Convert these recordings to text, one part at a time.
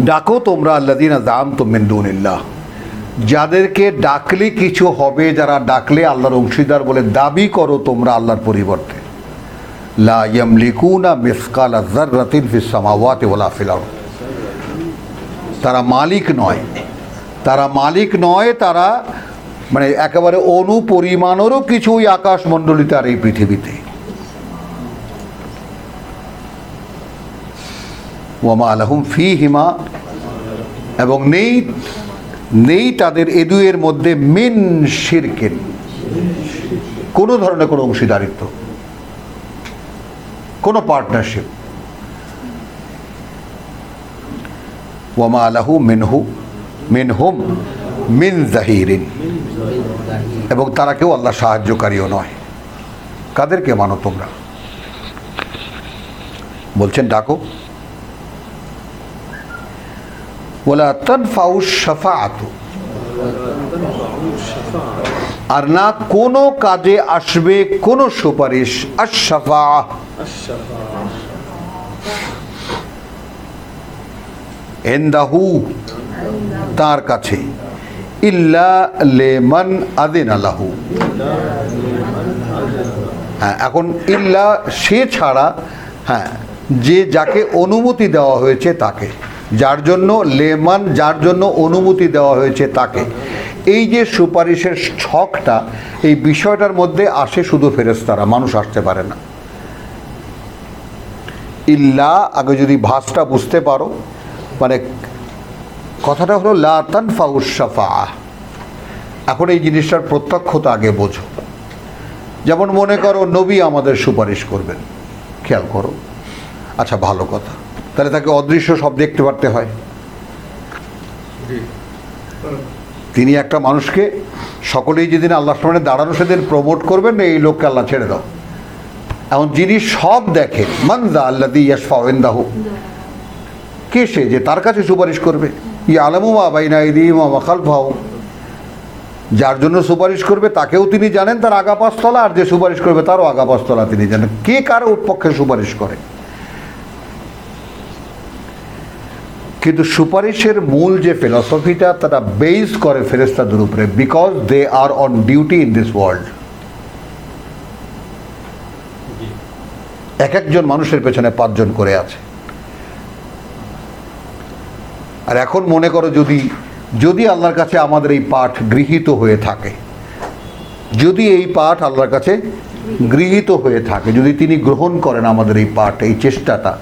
ডাকো তোমরা আল্লাদিন দাম তো মেন্দুনিল্লাহ যাদেরকে ডাকলে কিছু হবে, যারা ডাকলে আল্লাহর অংশীদার বলে দাবি করো, তোমরা আল্লাহর পরিবর্তে। লা তারা মালিক নয়। তারা মালিক নয়, তারা মানে একেবারে অনু পরিমাণেরও কিছুই আকাশমণ্ডলিতে আর এই পৃথিবীতে। ওয়ামা আলহুম ফি হিমা এবং নেই নেই তাদের এ মধ্যে মিন শিরকেন। কোনো ধরনের কোনো অংশীদারিত্ব। কোনো পার্টনারশিপ ওয়ামা আলাহু মিনহু, মিনহুম মিন জাহিরিন। এবং তারা কেউ আল্লাহ সাহায্যকারীও নয়। কাদেরকে মানো তোমরা? বলছেন, ডাকো। আর না কোনো কাজে আসবে কোনো সুপারিশ আশাফা এন্দাহু তার কাছে। ইল্লা লেমান আদিন হ্যাঁ এখন ইল্লা সে ছাড়া হ্যাঁ যে যাকে অনুমতি দেওয়া হয়েছে তাকে। যার জন্য লেমান, যার জন্য অনুমতি দেওয়া হয়েছে তাকে। এই যে সুপারিশের ছকটা, এই বিষয়টার মধ্যে আসে শুধু ফেরেস্তারা মানুষ আসতে পারে না। ইল্লা, আগে যদি ভাষটা বুঝতে পারো মানে কথাটা হলো লাতান ফাউসাফা এখন এই জিনিসটার প্রত্যক্ষতা আগে বোঝো। যেমন মনে করো, নবী আমাদের সুপারিশ করবেন। খেয়াল করো। আচ্ছা ভালো কথা। তাহলে তাকে অদৃশ্য সব দেখতে পারতে হয়। তিনি একটা মানুষকে সকলেই যেদিন আল্লাহ সামনে দাঁড়ানো সেদিন প্রমোট করবেন এই লোককে আল্লাহ ছেড়ে দাও। এখন যিনি সব দেখেন মানদা আল্লাহ ইয়াসফাওয়েন্দাহ কে সে যে তার কাছে সুপারিশ করবে? ই আলমু আলমুমা বাইনা ইদিমা খালফাও যার জন্য সুপারিশ করবে তাকেও তিনি জানেন তার আগা পাঁচতলা আর যে সুপারিশ করবে তারও আগা পাঁচতলা তিনি জানেন। কে কার পক্ষে সুপারিশ করে? কিন্তু সুপারিশের মূল যে ফিলসফিটা তারা বেস করে ফেরেস্তাদের উপরে because they are on duty in this world এক একজন মানুষের পেছনে পাঁচজন করে আছে। আর এখন মনে করো যদি যদি আল্লাহর কাছে আমাদের এই পাঠ গৃহীত হয়ে থাকে যদি এই পাঠ আল্লাহর কাছে গৃহীত হয়ে থাকে যদি তিনি গ্রহণ করেন আমাদের এই পাঠ এই চেষ্টাটা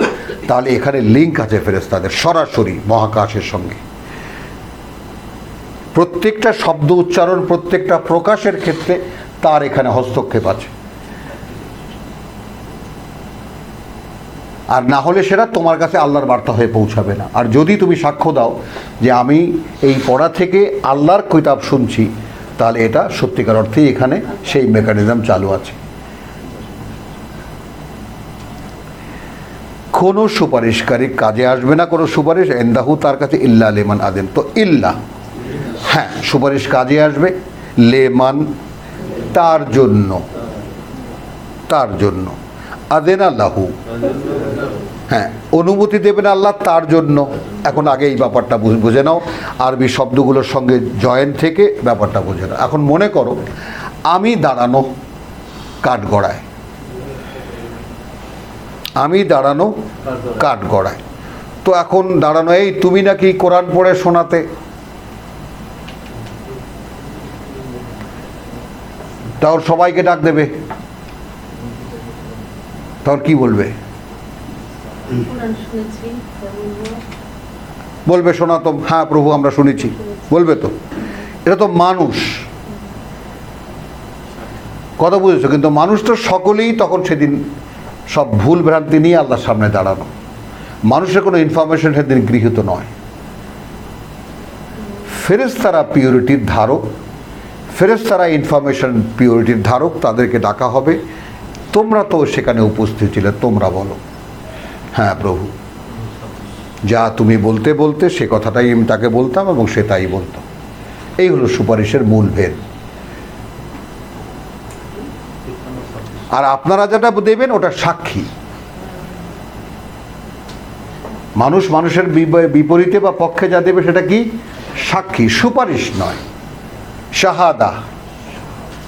তাহলে এখানে লিঙ্ক আছে ফেরেস্তাদের সরাসরি মহাকাশের সঙ্গে। প্রত্যেকটা শব্দ উচ্চারণ, প্রত্যেকটা প্রকাশের ক্ষেত্রে তার এখানে হস্তক্ষেপ আছে। আর না হলে সেটা তোমার কাছে আল্লাহর বার্তা হয়ে পৌঁছাবে না। আর যদি তুমি সাক্ষ্য দাও যে আমি এই পড়া থেকে আল্লাহর কিতাব শুনছি, তাহলে এটা সত্যিকার অর্থেই এখানে সেই মেকানিজম চালু আছে। কোনো সুপারিশকারী কাজে আসবে না কোনো সুপারিশ। এন্দাহু তার কাছে ইল্লা লেমান আদেন। তো ইল্লা হ্যাঁ সুপারিশ কাজে আসবে। লেমান তার জন্য তার জন্য। আদেন আল্লাহু হ্যাঁ অনুমতি দেবেন আল্লাহ তার জন্য। এখন আগে এই ব্যাপারটা বুঝে নাও। আরবি শব্দগুলোর সঙ্গে জয়েন থেকে ব্যাপারটা বুঝে নাও। এখন মনে করো, আমি দাঁড়ানো কাঠগড়ায় আমি দাঁড়ানো কাঠগড়ায় তো এখন দাঁড়ানো এই তুমি নাকি কোরআন পড়ে শোনাতে? তাহলে সবাইকে ডাক দেবে। তখন কি বলবে? বলব শোনাতম হ্যাঁ প্রভু আমরা শুনেছি। বলবে তো। এটা তো মানুষ। কথা বুঝেছ? কিন্তু মানুষ তো সকলেই তখন সেদিন সব ভুল ভ্রান্তি নিয়ে আল্লাহর সামনে দাঁড়ানো। মানুষের কোনো ইনফরমেশন সেদিন গৃহীত নয়। ফেরেস্তারা পিউরিটির ধারক ফেরেস্তারা ইনফরমেশন পিউরিটির ধারক, তাদেরকে ডাকা হবে। তোমরা তো সেখানে উপস্থিত ছিলে, তোমরা বলো। হ্যাঁ প্রভু। যা তুমি বলতে বলতে সে কথাটাই আমি তাকে বলতাম এবং সে তাই বলতো। এই হলো সুপারিশের মূল ভেদ। আর আপনারা যেটা দেবেন, ওটা সাক্ষী। মানুষ মানুষের বিপ- বিপরীতে বা পক্ষে যা দেবে, সেটা কি? সাক্ষী, সুপারিশ নয়, শাহাদা।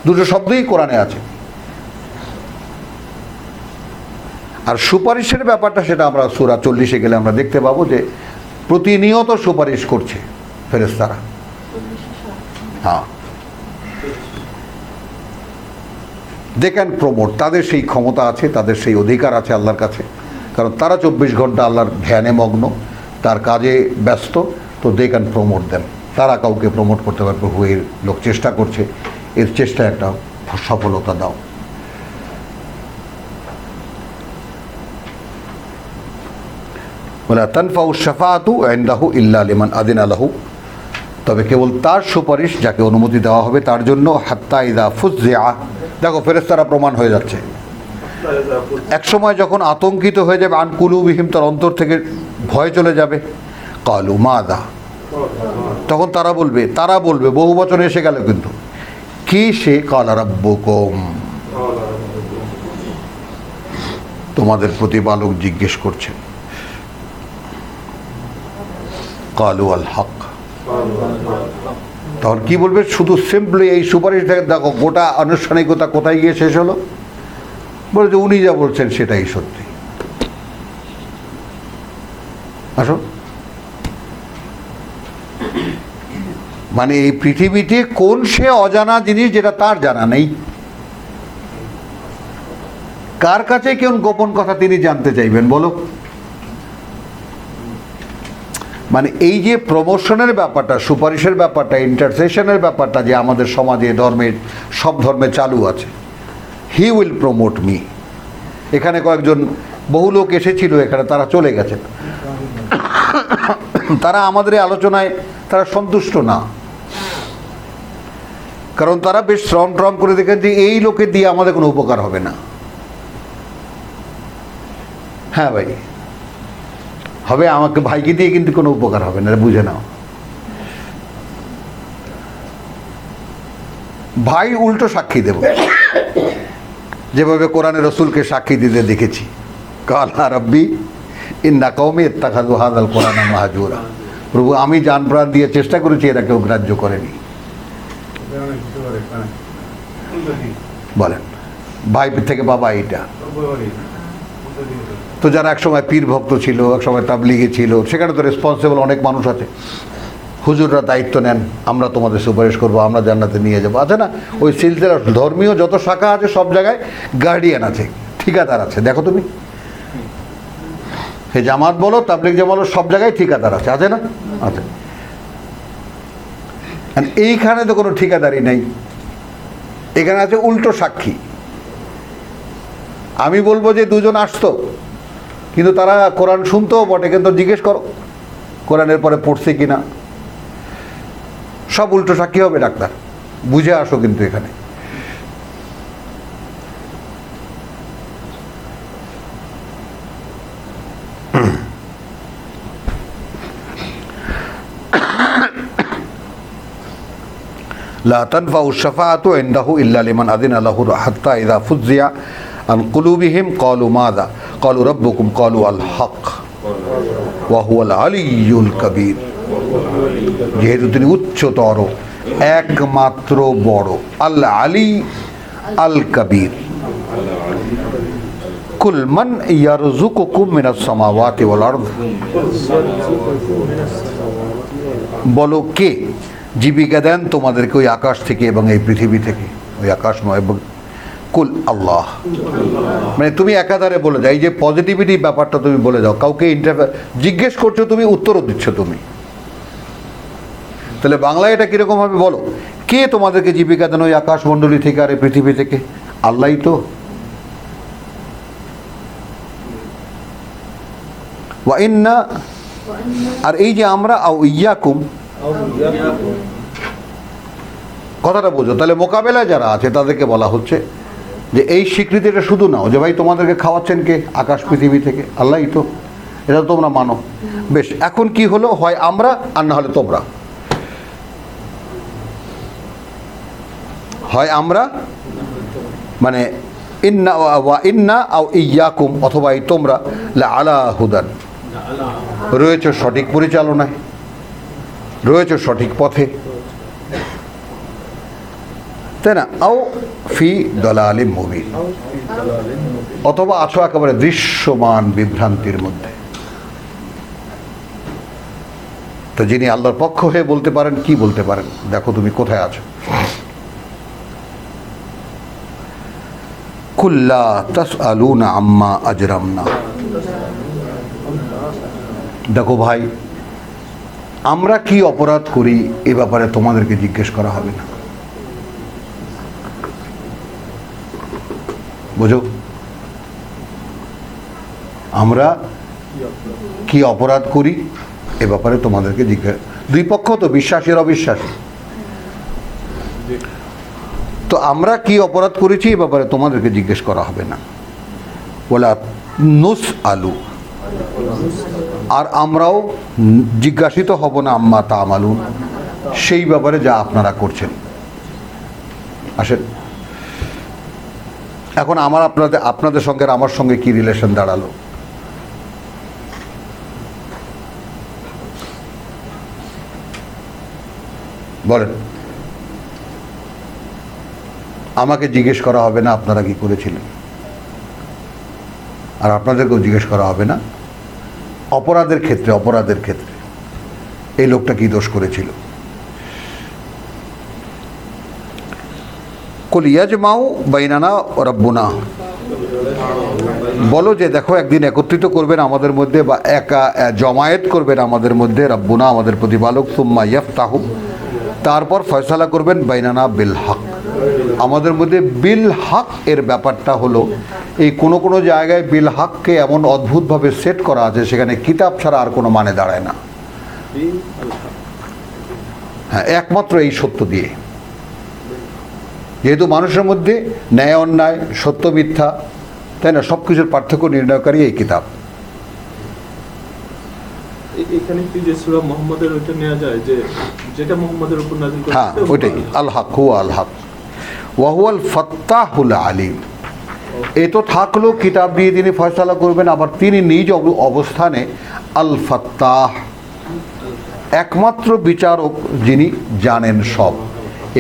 দুটো শব্দই কোরআনে আছে। আর সুপারিশের ব্যাপারটা সেটা আমরা সুরা চল্লিশে গেলে আমরা দেখতে পাবো যে প্রতিনিয়ত সুপারিশ করছে ফেরেস্তারা হ্যাঁ। দে ক্যান প্রমোট তাদের সেই ক্ষমতা আছে, তাদের সেই অধিকার আছে আল্লাহর কাছে। কারণ তারা চব্বিশ ঘণ্টা আল্লাহর ধ্যানে মগ্ন, তার কাজে ব্যস্ত, তো দে ক্যান প্রমোট দেন তারা কাউকে প্রমোট করতে পারবে প্রভু এর লোক চেষ্টা করছে, এর চেষ্টা একটা সফলতা দাও। বলে তানফাউ শাফাতু আইন্দাহু ইল্লা লিমান আদিন আলাহু তবে কেবল তার সুপারিশ যাকে অনুমতি দেওয়া হবে, তার জন্য হাত্তা ইদা ফুজিয়া দেখো ফেরেস্তারা প্রমাণ হয়ে যাচ্ছে। এক সময় যখন আতঙ্কিত হয়ে যাবে আনকুলুবিহীম তার অন্তর থেকে ভয় চলে যাবে। কালু, মাদা। তখন তারা বলবে তারা বলবে, বহু বছর এসে গেল কিন্তু। কি সে? কালারাব্বকম তোমাদের প্রতিপালক জিজ্ঞেস করছেন কালু আল হক তখন কি বলবে? শুধু সিম্পলি এই সুপারিশ দেখো গোটা আনুষ্ঠানিকতা কোথায় গিয়ে শেষ হলো? বলে যে উনি যা বলছেন সেটাই সত্যি। আসো। মানে এই পৃথিবীতে কোন সে অজানা জিনিস যেটা তার জানা নেই? কার কাছে কোন গোপন কথা তিনি জানতে চাইবেন বলো? মানে এই যে প্রমোশনের ব্যাপারটা, সুপারিশের ব্যাপারটা ইন্টারসেশনের ব্যাপারটা যে আমাদের সমাজে ধর্মের, সব ধর্মে চালু আছে হি উইল প্রমোট মি এখানে কয়েকজন বহু লোক এসেছিল এখানে, তারা চলে গেছেন। তারা আমাদের আলোচনায় তারা সন্তুষ্ট না। কারণ তারা বেশ শ্রম ট্রম করে দেখেন যে এই লোকে দিয়ে আমাদের কোনো উপকার হবে না। হ্যাঁ ভাই। হবে, আমাকে ভাইকে দিয়ে কিন্তু কোনো উপকার হবে না বুঝে নাও। ভাই উল্টো সাক্ষী দেব। যেভাবে কোরআনে রসুলকে সাক্ষী দিতে দেখেছি। কালা রব্বি, ইন্না কৌমে ইত্তাখাজু হাদাল কোরআন মাহাজুরা। প্রভু, আমি জান প্রাণ দিয়ে চেষ্টা করেছি, এরা কেউ গ্রাহ্য করেনি। বলেন, ভাই থেকে বাবা এইটা। তো যারা একসময় পীর ভক্ত ছিল, একসময় তাবলিগে ছিল, সেখানে তো রেসপন্সিবল অনেক মানুষ আছে। হুজুররা দায়িত্ব নেন, আমরা তোমাদের সুপারিশ করব, আমরা জান্নাতে নিয়ে যাব। আছে না? ওই সিলসিলার ধর্মীয় যত শাখা আছে, সব জায়গায় গার্ডিয়ান আছে, ঠিকাদার আছে। দেখো তুমি। হে জামাত বলো, তাবলিগ জামাত বলো, সব জায়গায় ঠিকাদার আছে। আছে না? আছে। এইখানে তো কোনো ঠিকাদারি নেই। এখানে আছে উল্টো সাক্ষী। আমি বলব যে দুজন আসতো। কিন্তু তারা কোরআন শুনতেও বটে, কিন্তু জিজ্ঞেস করো, কোরআনের পরে পড়ছে কি না সব উল্টো সাক্ষী হবে ডাক্তার, বুঝে আসো কিন্তু এখানে। লা তানফা উশফাআতু ইন্দাহু ইল্লা লিমান আযিনা লাহু হাত্তা ইযা ফুজিয়া আন কুলুবিহিম কলু মাদা কলু রব্বকুম কলু আল হক ওয়াহুয়াল আলিউল কবির যেহেতু তিনি উচ্চতর, একমাত্র বড় আল আলী আল কবির কুল মান ইয়ারজুকুকুম মিনাস সামাওয়াতি ওয়াল আরদ। বলো কে? জীবিকা দেন তোমাদেরকে ওই আকাশ থেকে এবং এই পৃথিবী থেকে। ওই আকাশ আকাশময় কুল আল্লাহ। মানে তুমি একাধারে বলে যাও, এই যে পজিটিভিটি ব্যাপারটা তুমি বলে যাও, কাউকে ইন্টারভিউ জিজ্ঞেস করছ তুমি উত্তরও দিচ্ছ তুমি। তাহলে বাংলায় এটা কীরকম হবে বলো? কে তোমাদেরকে জীবিকা দেন ওই আকাশমণ্ডলী থেকে আর এই পৃথিবী থেকে? আল্লাহই তো। ওয়া আর এই যে আমরা ইয়াকুম। কথাটা বোঝো, তাহলে মোকাবেলায় যারা আছে তাদেরকে বলা হচ্ছে। যে এই স্বীকৃতিটা শুধু নাও, যে ভাই তোমাদেরকে খাওয়াচ্ছেন কে? আকাশ পৃথিবী থেকে। আল্লাহই তো। এটা তোমরা মানো। বেশ, এখন কি হলো? হয় আমরা আর না হলে তোমরা। হয় আমরা মানে ইন্না ওয়া ইন্না আও ইয়াকুম, অথবা এই তোমরা, লা আলা হুদান। রয়েছে সঠিক পরিচালনায়। রয়েছে সঠিক পথে। তাই না আও ফি দলালি মুবিন। অথবা আছো একেবারে দৃশ্যমান বিভ্রান্তির মধ্যে। তো যিনি আল্লাহর পক্ষ হয়ে বলতে পারেন, কি বলতে পারেন? দেখো তুমি কোথায় আছো। কুল্লা তাস আলুনা আম্মা আজরামনা। দেখো ভাই, আমরা কি অপরাধ করি এ ব্যাপারে তোমাদেরকে জিজ্ঞেস করা হবে না। বুঝো। আমরা কি অপরাধ করি? এ ব্যাপারে তোমাদেরকে জিজ্ঞাসা দুই পক্ষ তো বিশ্বাসের অবিশ্বাসী। তো আমরা কি অপরাধ করেছি এ ব্যাপারে তোমাদেরকে জিজ্ঞেস করা হবে না। বলা, নুস আলু। আর আমরাও জিজ্ঞাসিত হব না, আম্মা তা আমালুন সেই ব্যাপারে যা আপনারা করছেন। আসেন। এখন আমার আপনাদের আপনাদের সঙ্গে আমার সঙ্গে কি রিলেশন দাঁড়াল? বলেন। আমাকে জিজ্ঞেস করা হবে না আপনারা কি করেছিলেন। আর আপনাদেরকেও জিজ্ঞেস করা হবে না। অপরাধের ক্ষেত্রে অপরাধের ক্ষেত্রে এই লোকটা কি দোষ করেছিল? কুল ইয়াজমাউ বাইনানা রব্বুনা। বলো যে দেখো, একদিন একত্রিত করবেন আমাদের মধ্যে বা একা জমায়েত করবেন আমাদের মধ্যে রব্বুনা, আমাদের প্রতিপালক, সুম্মা ইয়াফতাহু। তারপর ফয়সালা করবেন বাইনানা বিল হক। আমাদের মধ্যে বিল হক এর ব্যাপারটা হলো, এই কোনো কোনো জায়গায় বিল হককে এমন অদ্ভুতভাবে সেট করা আছে, সেখানে কিতাব ছাড়া আর কোনো মানে দাঁড়ায় না। হ্যাঁ একমাত্র এই সত্য দিয়ে। যেহেতু মানুষের মধ্যে ন্যায় অন্যায় সত্য মিথ্যা তাই না? সব কিছুর পার্থক্য নির্ণয়কারী এই কিতাব। এ- এখানে কি যে সূরা মুহাম্মাদের ওইটা নেওয়া যায় যে যেটা মুহাম্মাদের উপর নাযিল করেছে হ্যাঁ ওইটাই। আল হক হু আল হক। ওয়াহুয়াল ফত্তাহুল আলিম। এ তো থাকল কিতাব দিয়ে তিনি ফয়সালা করবেন আবার তিনি নিজ অবস্থানে আল ফত্তাহ। একমাত্র বিচারক যিনি জানেন সব।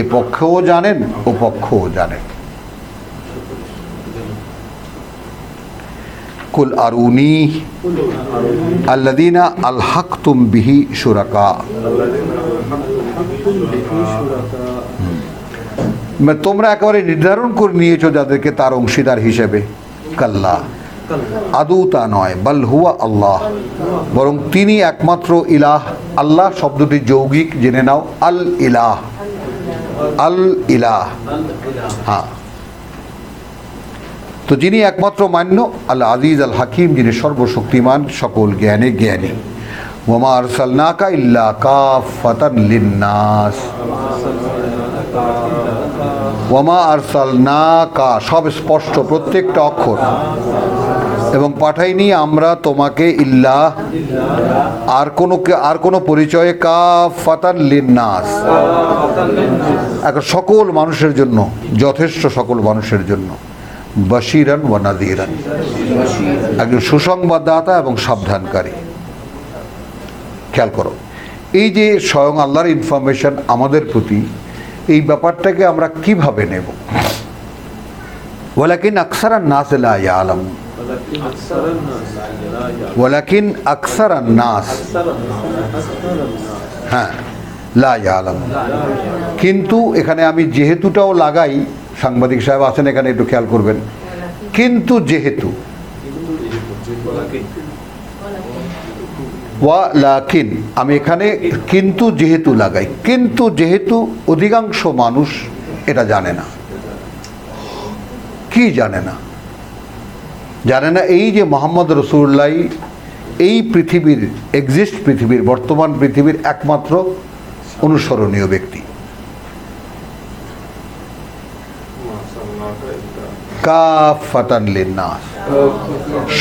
এ পক্ষেও জানেন, ও পক্ষও জানেন কুল আরুনি আল্লাদিনা আল হক তুম বিহি সুরাকা তোমরা একেবারে নির্ধারণ করে নিয়েছো যাদেরকে তার অংশীদার হিসেবে। কাল্লা। আদৌ তা নয়, বাল হুয়া আল্লাহ। বরং তিনি একমাত্র ইলাহ। আল্লাহ শব্দটি যৌগিক, জেনে নাও আল ইলাহ আল ইলাহ। হ্যাঁ তো যিনি একমাত্র মান্য আল আজিজ আল হাকিম, যিনি সর্বশক্তিমান সকল জ্ঞানে জ্ঞানী। ওমা আরসালনাকা ইল্লা কাফাতান লিন্নাস। ওয়ামা আরসালনাকা, সব স্পষ্ট প্রত্যেকটা অক্ষর। এবং পাঠাইনি, আমরা তোমাকে ইল্লা আর কোনো আর কোনো পরিচয়ে কাফাতান লিন্নাস। এখন সকল মানুষের জন্য, যথেষ্ট সকল মানুষের জন্য, বশিরান ওয়া নাদিরান একজন সুসংবাদদাতা এবং সাবধানকারী। খেয়াল করো, এই যে স্বয়ং আল্লাহর ইনফরমেশন আমাদের প্রতি, এই ব্যাপারটাকে আমরা কীভাবে নেব? ওয়ালাকিন আকসার নাস লা ওয়ালাকিন আকসার নাস হ্যাঁ লা আলম কিন্তু এখানে আমি যেহেতুটাও লাগাই, সাংবাদিক সাহেব আছেন এখানে একটু খেয়াল করবেন। কিন্তু যেহেতু ওয়া লাকিন আমি এখানে কিন্তু যেহেতু লাগাই, কিন্তু যেহেতু অধিকাংশ মানুষ এটা জানে না। কি জানে না? জানে না এই যে মোহাম্মদ রসুল্লাহ এই পৃথিবীর এক্সিস্ট পৃথিবীর, বর্তমান পৃথিবীর একমাত্র অনুসরণীয় ব্যক্তি।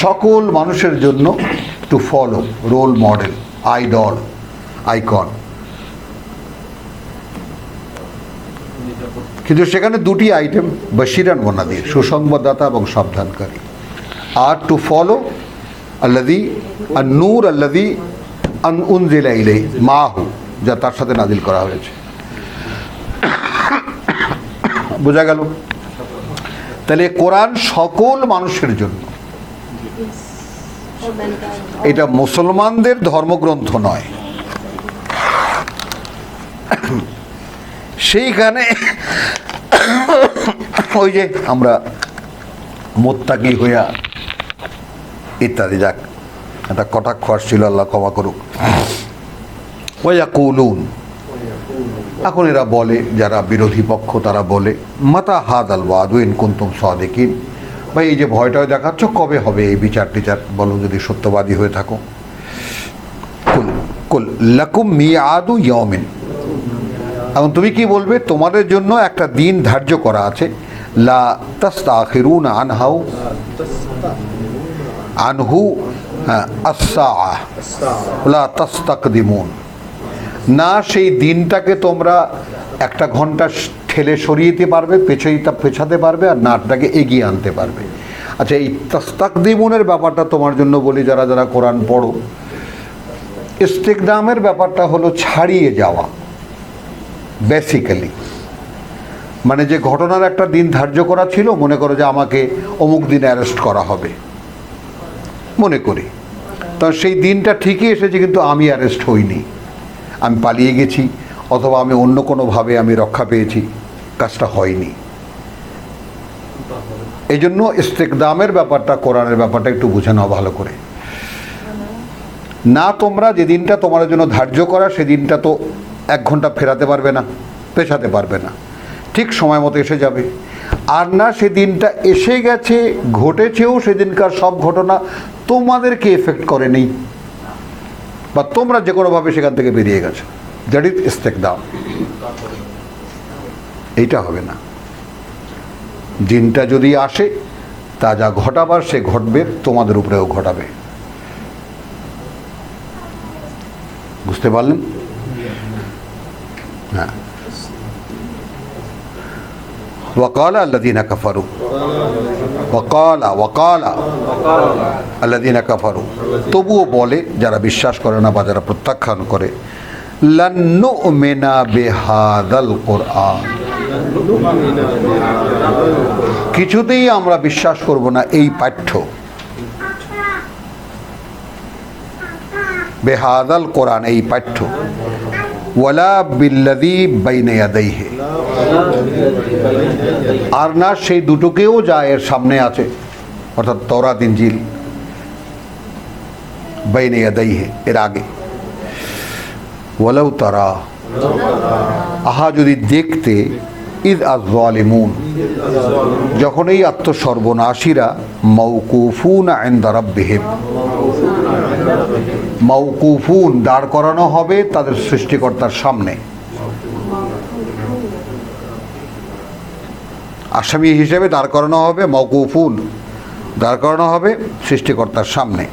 সকল মানুষের জন্য to follow role model idol icon কিন্তু সেখানে দুটি আইটেম বা শিরান মোনাদির সুসংবাদদাতা এবং সাবধানকারী। টু ফলো আল্লাদি আর নূর আল্লাদি আন উনজিলা ইলাই মাহু যা তার সাথে নাজিল করা হয়েছে। বোঝা গেল? তাহলে কোরআন সকল মানুষের জন্য। এটা মুসলমানদের ধর্মগ্রন্থ নয়। সেইখানে ওই যে আমরা মোত্তাকি হইয়া ইত্যাদি, যাক। একটা কটাক্ষ আসছিল, আল্লাহ ক্ষমা করুক। ওয়া কৌলুন এখন এরা বলে, যারা বিরোধী পক্ষ, তারা বলে, মাতা হাদ আল ওয়াদুইন কুন্তুম সাদেকিন। ভাই, এই যে ভয়টা দেখাচ্ছ, কবে হবে এই বিচার টিচার? বলো যদি সত্যবাদী হয়ে থাকো। কুল লাকুম মি আদু ইয়মিন এখন তুমি কি বলবে? তোমাদের জন্য একটা দিন ধার্য করা আছে। লা তাস্তাখিরুন আনহাউ। আনহু হ্যাঁ, আস-সাআহ তাস্তাকদিমুন। না সেই দিনটাকে তোমরা একটা ঘণ্টা ঠেলে সরিয়ে দিতে পারবে পেছাইতে পেছাতে পারবে আর নাটটাকে এগিয়ে আনতে পারবে। আচ্ছা এই তাস্তাকদিমুনের ব্যাপারটা তোমার জন্য বলি যারা যারা কোরআন পড়ো। ইস্তেকদামের ব্যাপারটা হলো ছাড়িয়ে যাওয়া বেসিক্যালি মানে যে ঘটনার একটা দিন ধার্য করা ছিল মনে করো যে আমাকে অমুক দিন অ্যারেস্ট করা হবে। মনে করি। তো সেই দিনটা ঠিকই এসেছে, কিন্তু আমি অ্যারেস্ট হইনি। আমি পালিয়ে গেছি, অথবা আমি অন্য কোনোভাবে আমি রক্ষা পেয়েছি, কাজটা হয়নি। এই জন্য ইস্তেকদামের ব্যাপারটা, কোরআনের ব্যাপারটা একটু বুঝে নাও ভালো করে। না তোমরা যে দিনটা তোমার জন্য ধার্য করা সেদিনটা তো এক ঘণ্টা ফেরাতে পারবে না, পেছাতে পারবে না। ঠিক সময় মতো এসে যাবে। আর না সেদিনটা এসে গেছে, ঘটেছেও সেদিনকার সব ঘটনা তোমাদেরকে এফেক্ট করে নেই বা তোমরা যে কোনোভাবে সেখান থেকে বেরিয়ে গেছো। দ্যাট ইজ স্টেক দাও এইটা হবে না। জিনটা যদি আসে, তা যা ঘটাবার সে ঘটবে, তোমাদের উপরেও ঘটাবে। বুঝতে পারলেন? হ্যাঁ। ওয়াকাল আল্লাদিনা কাফারু। ওয়াকালা আল্লাদিনা তবুও বলে, যারা বিশ্বাস করে না বা যারা প্রত্যাখ্যান করে মেনা কিছুতেই আমরা বিশ্বাস করব না এই পাঠ্য। বেহাদাল কোরআন, এই পাঠ্য। ওয়ালা বিল্লাদি বাইনে ইয়াদাইহে। আর না, সেই দুটোকেও যা এর সামনে আছে, অর্থাৎ তরাত ইঞ্জিল বাইনে ইয়াদাইহে, এর আগে। ওয়ালাউ তারা, আহা, যদি দেখতে, ইদ আজলিমুন যখন এই আত্মসর্বনাশীরা মৌকুফুন আইন্দা মৌকুফুন দাঁড় করানো হবে তাদের সৃষ্টিকর্তার সামনে। আসামি হিসেবে দাঁড় করানো হবে মৌকুফুন দাঁড় করানো হবে সৃষ্টিকর্তার সামনে।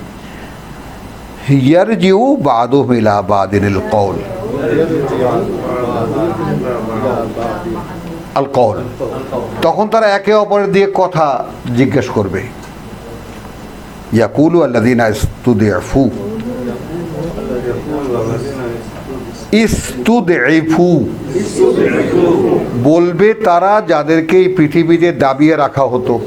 ইয়ার জিউ বাদু মিলা বাদিনিল কৌল আল কৌল তখন তারা একে অপরের দিয়ে কথা জিজ্ঞেস করবে। ইয়াকুলু আল্লাদিনা ইস্তুদিফু। ইস্তুদিফু বলবে তারা যাদেরকে এই পৃথিবীতে দাবিয়ে রাখা হতো।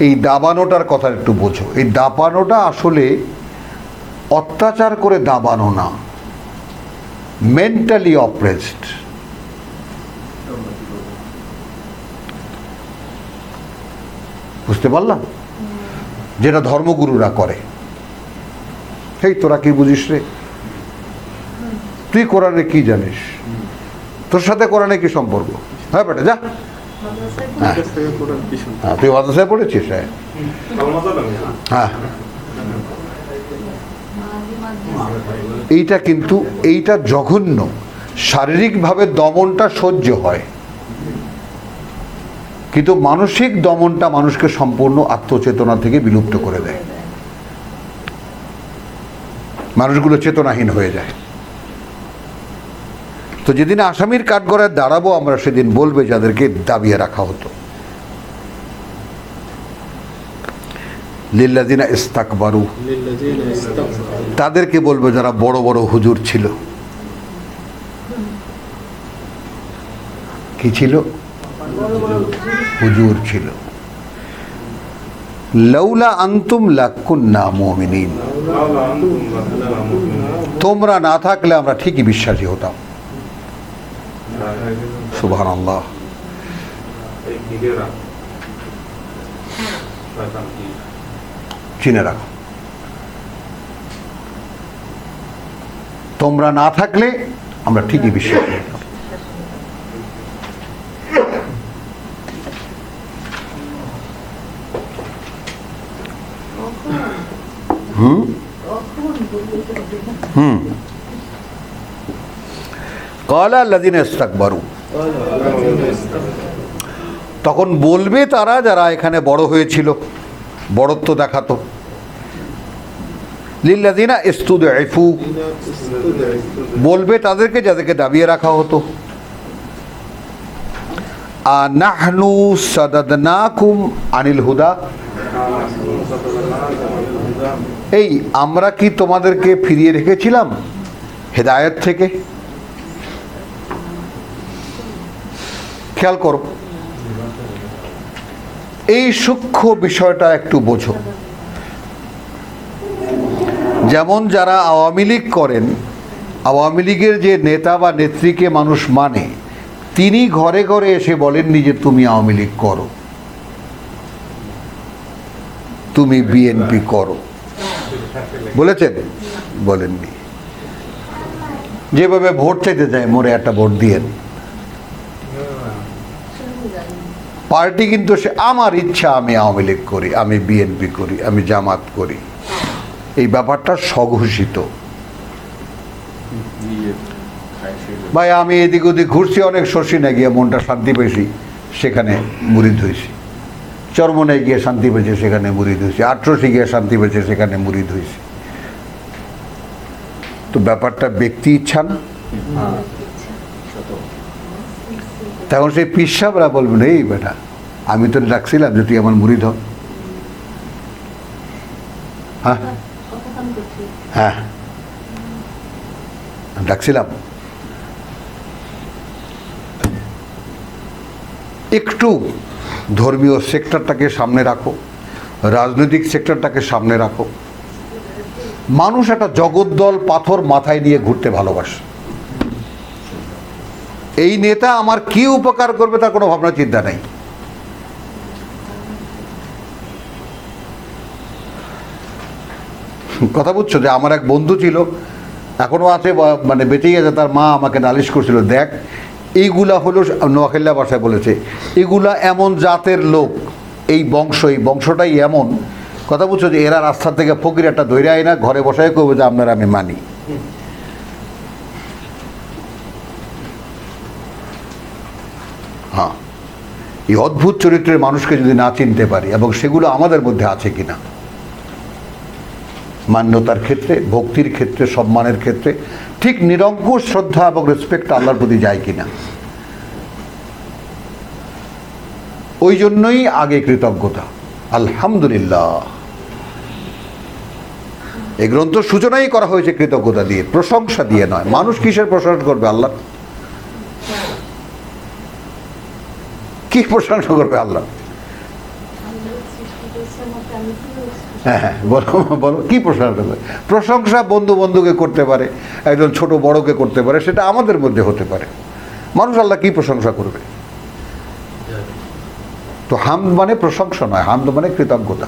এই দাবানোটার কথা একটু বোঝো। এই দাবানোটা আসলে অত্যাচার করে দাবানো না। মেন্টালি অপ্রেসড বুঝতে পারলাম? যেটা ধর্মগুরুরা করে। এই তোরা কি বুঝিস রে? তুই কোরআনে কি জানিস? তোর সাথে কোরআনে কি সম্পর্ক? হ্যাঁ বেটা, যা। হ্যাঁ। হ্যাঁ তুই মাদ্রাসায় পড়েছিস হ্যাঁ। হ্যাঁ। এইটা কিন্তু, এইটা জঘন্য। শারীরিকভাবে দমনটা সহ্য হয়। কিন্তু মানসিক দমনটা মানুষকে সম্পূর্ণ আত্মচেতনা থেকে বিলুপ্ত করে দেয়। মানুষগুলো চেতনাহীন হয়ে যায়। তো যেদিন আসামির কাঠগড়ায় দাঁড়াবো, আমরা সেদিন বলবে যাদেরকে দাবিয়ে রাখা হতো। লিল্লাদিনা ইস্তাকবারু। তাদেরকে বলবে যারা বড় বড় হুজুর ছিল। কি ছিল? হুজুর ছিল। লৌলা আন্তুম লাকুন্না মুমিনিন। তোমরা না থাকলে আমরা ঠিকই বিশ্বাসী হতাম। সুবহান আল্লাহ চিনে রাখো। তোমরা না থাকলে আমরা ঠিকই বিশ্বাস হতাম কখন হুম কখন বলবে তো হবে না। হুম তখন বলবে তারা যারা এখানে বড় হয়েছিল, বড়ত্ব দেখাতো। লিল্লাদিনা ইস্তুদ বলবে তাদেরকে যাদেরকে দাবিয়ে রাখা হতো। আনিল হুদা। এই আমরা কি তোমাদেরকে ফিরিয়ে রেখেছিলাম হেদায়েত থেকে? খেয়াল করো। এই সূক্ষ্ম বিষয়টা একটু বোঝো। যেমন যারা আওয়ামী লীগ করেন, আওয়ামী লীগের যে নেতা বা নেত্রীকে মানুষ মানে তিনি ঘরে ঘরে এসে বলেননি যে তুমি আওয়ামী লীগ করো। তুমি বিএনপি করো। বলেছেন? বলেননি। যেভাবে ভোট চাইতে যায়, মোরে একটা ভোট দিয়েন সেরকম জানি না। পার্টি কিন্তু সে আমার ইচ্ছা, আমি আওয়ামী লীগ করি, আমি বিএনপি করি, আমি জামাত করি। এই ব্যাপারটা স্বঘোষিত। ভাই, আমি এদিক ওদিক ঘুরছি, অনেক শশী না গিয়ে মনটা শান্তি পেয়েছি, সেখানে মুড়ি ধুইছি চরমনে গিয়ে শান্তি পেয়েছে, সেখানে মুড়ি ধুইছি আট্রসি গিয়ে শান্তি পেয়েছে, সেখানে মুড়ি ধুইছি তো ব্যাপারটা ব্যক্তি ইচ্ছা না? তখন সেই পিসাবরা বলবেন, এই বেটা, আমি তো ডাকছিলাম যে তুই আমার মুড়ি ধর। হ্যাঁ। হ্যাঁ। ডাকছিলাম। একটু ধর্মীয় সেক্টরটাকে সামনে রাখো, রাজনৈতিক সেক্টরটাকে সামনে রাখো। মানুষ একটা জগদ্দল পাথর মাথায় নিয়ে ঘুরতে ভালোবাসে। এই নেতা আমার কি উপকার করবে তার কোনো ভাবনা চিন্তা নেই। কথা বুঝছ যে আমার এক বন্ধু ছিল এখনও আছে মানে বেঁচেই আছে, তার মা আমাকে নালিশ করছিল, দেখ, এইগুলা হলো নোয়াখাল্লা ভাষায় বলেছে এগুলা এমন জাতের লোক, এই বংশ, এই বংশটাই এমন। কথা বুঝছ যে এরা রাস্তা থেকে ফকির একটা ধৈর্য আয় না, ঘরে বসায় করবে যে আপনারা আমি মানি। এই অদ্ভুত চরিত্রের মানুষকে যদি না চিনতে পারি, এবং সেগুলো আমাদের মধ্যে আছে কিনা? মান্যতার ক্ষেত্রে, ভক্তির ক্ষেত্রে, সম্মানের ক্ষেত্রে, ঠিক নিরঙ্কুশ শ্রদ্ধা এবং রেসপেক্ট আল্লাহর প্রতি যায় কিনা? ওই জন্যই আগে কৃতজ্ঞতা। আলহামদুলিল্লাহ। এই গ্রন্থ সূচনাই করা হয়েছে কৃতজ্ঞতা দিয়ে, প্রশংসা দিয়ে নয়। মানুষ কিসের প্রশংসা করবে আল্লাহ? কি প্রশংসা করবে আল্লাহ? হ্যাঁ হ্যাঁ বলো বলো, কী প্রশংসা করবে? প্রশংসা বন্ধু বন্ধুকে করতে পারে, একজন ছোট বড়কে করতে পারে, সেটা আমাদের মধ্যে হতে পারে। মানুষ আল্লাহ কী প্রশংসা করবে? তো হাম মানে প্রশংসা নয়, হামদ মানে কৃতজ্ঞতা।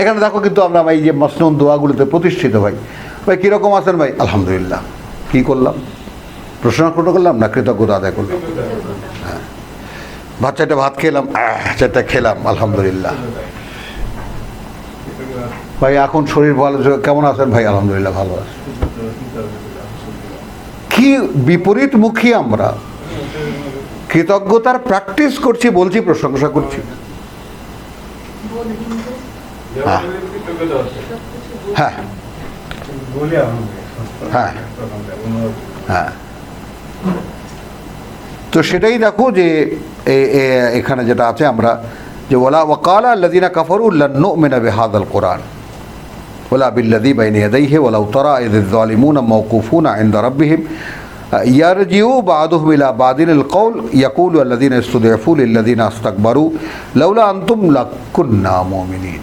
এখানে দেখো কিন্তু আমরা এই যে মসনুন দোয়াগুলোতে প্রতিষ্ঠিত ভাই। ভাই, কীরকম আছেন ভাই? আলহামদুলিল্লাহ। কী করলাম? প্রশংসা করলাম না কৃতজ্ঞতা আদায় করলাম? হ্যাঁ বাচ্চাটা ভাত খেলাম চারটা খেলাম, আলহামদুলিল্লাহ। ভাই, এখন শরীর ভালো, কেমন আছেন? ভাই, আলহামদুলিল্লাহ, ভালো আছে। কি বিপরীতমুখী আমরা? কৃতজ্ঞতার প্র্যাকটিস করছি, বলছি, প্রশংসা করছি। হ্যাঁ। হ্যাঁ। হ্যাঁ। হ্যাঁ। তো সেটাই দেখো যে এ- এ- এখানে যেটা আছে আমরা যে ওলা ওকালা আল্লাদিনা কাফরু লন্নু মিনা বেহাদাল কোরআন ولا بالذي بين يديه ولو ترى إذ الظالمون موقوفون عند ربهم يرجعوا بعضهم إلى بعض القول يقول الذين استضعفوا للذين استكبروا لولا أنتم لكنا مؤمنين